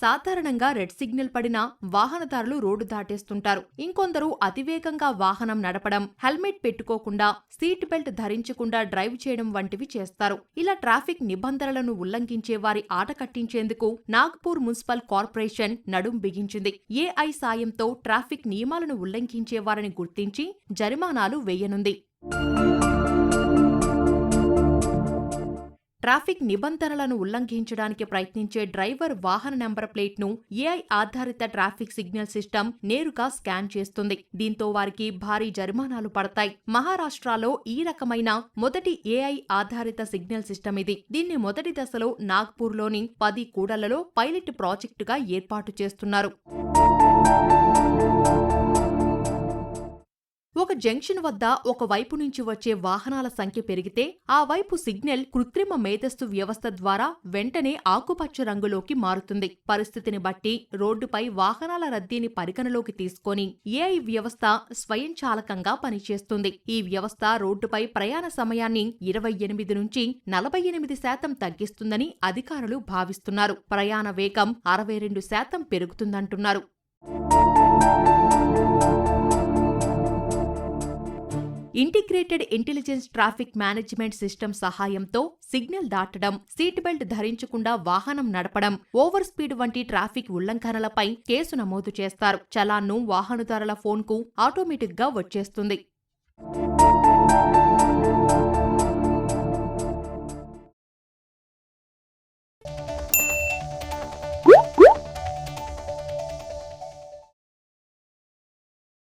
సాధారణంగా red signal పడినా వాహనదారులు రోడ్డు దాటేస్తుంటారు. ఇంకొందరు అతివేగంగా వాహనం నడపడం హెల్మెట్ పెట్టుకోకుండా సీట్ బెల్ట్ ధరించకుండా డ్రైవ్ చేయడం వంటివి చేస్తారు. ఇలా ట్రాఫిక్ నిబంధనలను ఉల్లంఘించే వారి ఆట కట్టించేందుకు నాగ్పూర్ మున్సిపల్ కార్పొరేషన్ నడుం బిగించింది. ఏఐ సాయంతో ట్రాఫిక్ నియమాలను ఉల్లంఘించే వారిని గుర్తించి జరిమానాలు వేయనుంది. ట్రాఫిక్ నిబంధనలను ఉల్లంఘించడానికి ప్రయత్నించే డ్రైవర్ వాహన నెంబర్ ప్లేట్ను ఏఐ ఆధారిత ట్రాఫిక్ సిగ్నల్ సిస్టమ్ నేరుగా స్కాన్ చేస్తుంది. దీంతో వారికి భారీ జరిమానాలు పడతాయి. మహారాష్ట్రలో ఈ రకమైన మొదటి ఏఐ ఆధారిత సిగ్నల్ సిస్టమ్ ఇది. దీన్ని మొదటి దశలో నాగ్పూర్లోని పది కూడలలో పైలట్ ప్రాజెక్టుగా ఏర్పాటు చేస్తున్నారు. జంక్షన్ వద్ద ఒక వైపు నుంచి వచ్చే వాహనాల సంఖ్య పెరిగితే ఆ వైపు సిగ్నల్ కృత్రిమ మేధస్సు వ్యవస్థ ద్వారా వెంటనే ఆకుపచ్చ రంగులోకి మారుతుంది. పరిస్థితిని బట్టి రోడ్డుపై వాహనాల రద్దీని పరిగణలోకి తీసుకొని ఏఐ వ్యవస్థ స్వయంచాలకంగా పనిచేస్తుంది. ఈ వ్యవస్థ రోడ్డుపై ప్రయాణ సమయాన్ని ఇరవై ఎనిమిది నుంచి నలభై ఎనిమిది శాతం తగ్గిస్తుందని అధికారులు భావిస్తున్నారు. ప్రయాణ వేగం అరవై రెండు శాతం పెరుగుతుందంటున్నారు. Integrated intelligence traffic management system సహాయంతో సిగ్నల్ దాటడం సీట్ బెల్ట్ ధరించకుండా వాహనం నడపడం ఓవర్ స్పీడ్ వంటి ట్రాఫిక్ ఉల్లంఘనలపై కేసు నమోదు చేస్తారు. చలాన్ను వాహనదారుల ఫోన్కు ఆటోమేటిక్గా వచ్చేస్తుంది.